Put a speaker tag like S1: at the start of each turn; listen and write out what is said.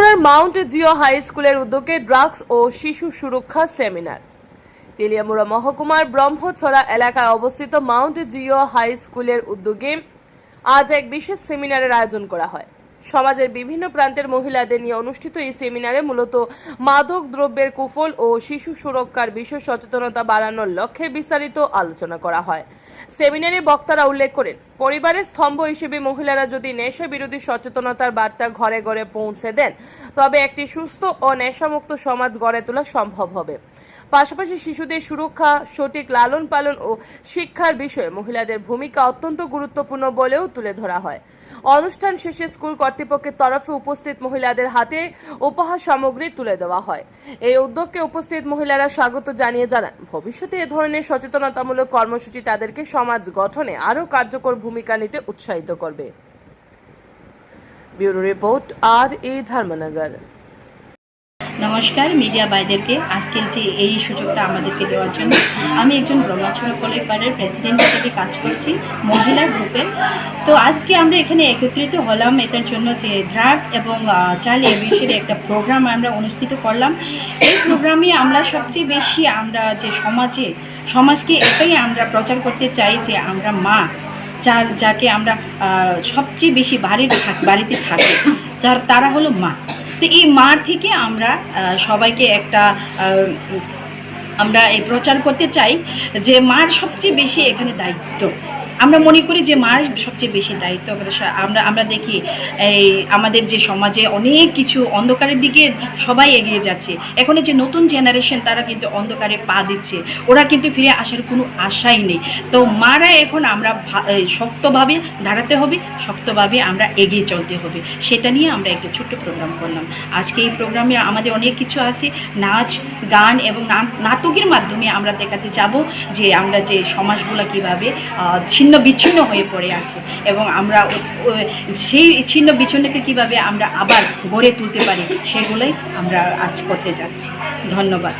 S1: তেলিয়ামুড়ার Mount Jio high স্কুলের উদ্যোগে drugs ও শিশু সুরক্ষা সেমিনার। তেলিয়ামুড়া মহকুমার ব্রহ্মছড়া এলাকায় অবস্থিত মাউন্ট জিও হাই স্কুলের উদ্যোগে আজ এক বিশেষ সেমিনারের আয়োজন করা হয়। সমাজের বিভিন্ন প্রান্তের মহিলাদের নিয়ে অনুষ্ঠিত এই সেমিনারে মূলত মাদক দ্রব্যের কুফল ও শিশু সুরক্ষার বিশেষ সচেতনতা বাড়ানোর লক্ষ্যে বিস্তারিত আলোচনা করা হয়। সেমিনারে বক্তারা উল্লেখ করেন পরিবারের স্তম্ভ হিসেবে মহিলারা যদি নেশা বিরোধী সচেতনতার বার্তা ঘরে ঘরে পৌঁছে দেন, তবে একটি সুস্থ ও নেশামুক্ত সমাজ গড়ে তোলা সম্ভব হবে। পাশাপাশি শিশুদের সুরক্ষা, সঠিক লালন পালন ও শিক্ষার বিষয়ে মহিলাদের ভূমিকা অত্যন্ত গুরুত্বপূর্ণ বলেও তুলে ধরা হয়। অনুষ্ঠান শেষে স্কুল কর্তৃপক্ষের তরফে উপস্থিত মহিলাদের হাতে উপহার সামগ্রী তুলে দেওয়া হয়। এই উদ্যোগকে উপস্থিত মহিলারা স্বাগত জানিয়ে জানান। ভবিষ্যতে এ ধরনের সচেতনতামূলক কর্মসূচি তাদেরকে সমাজ গঠনে আরও কার্যকর ভূমিকা নিতে উৎসাহিত করবে। ব্যুরো রিপোর্ট, আর এ ধর্মনগর।
S2: নমস্কার, মিডিয়া ভাইদেরকে আজকের যে এই সুযোগটা আমাদেরকে দেওয়ার জন্য, আমি একজন ব্রহ্মাছড়া কলেপাড়ের প্রেসিডেন্ট হিসেবে কাজ করছি, মহিলা গ্রুপের। তো আজকে আমরা এখানে একত্রিত হলাম এটার জন্য যে ড্রাগ এবং চাইল্ড এভিউশনের একটা প্রোগ্রাম আমরা অনুষ্ঠিত করলাম। এই প্রোগ্রামে আমরা সবচেয়ে বেশি আমরা যে সমাজে, সমাজকে এটাই আমরা প্রচার করতে চাই যে আমরা মা। যার, যাকে আমরা সবচেয়ে বেশি বাড়িতে থাক- বাড়িতে থাকি, যার, তারা হলো মা। তো এই মার থেকে আমরা সবাইকে একটা আমরা এই প্রচার করতে চাই যে মার সবচেয়ে বেশি এখানে দায়িত্ব। আমরা মনে করি যে মার সবচেয়ে বেশি দায়িত্ব, আমরা আমরা দেখি এই আমাদের যে সমাজে অনেক কিছু অন্ধকারের দিকে সবাই এগিয়ে যাচ্ছে। এখন যে নতুন জেনারেশন তারা কিন্তু অন্ধকারে পা দিচ্ছে। ওরা কিন্তু ফিরে আসার কোনো আশাই নেই। তো মারা এখন আমরা শক্তভাবে দাঁড়াতে হবে, শক্তভাবে আমরা এগিয়ে চলতে হবে। সেটা নিয়ে আমরা একটা ছোট্ট প্রোগ্রাম করলাম। আজকে এই প্রোগ্রামে আমাদের অনেক কিছু আছে। নাচ, গান এবং নাটকের মাধ্যমে আমরা দেখাতে যাব যে আমরা যে সমাজগুলো কীভাবে ছিন্ন বিচ্ছিন্ন হয়ে পড়ে আছে। এবং আমরা সেই ছিন্ন বিচ্ছিন্নকে কীভাবে আমরা আবার গড়ে তুলতে পারি, সেগুলোই আমরা আজ করতে যাচ্ছি। ধন্যবাদ।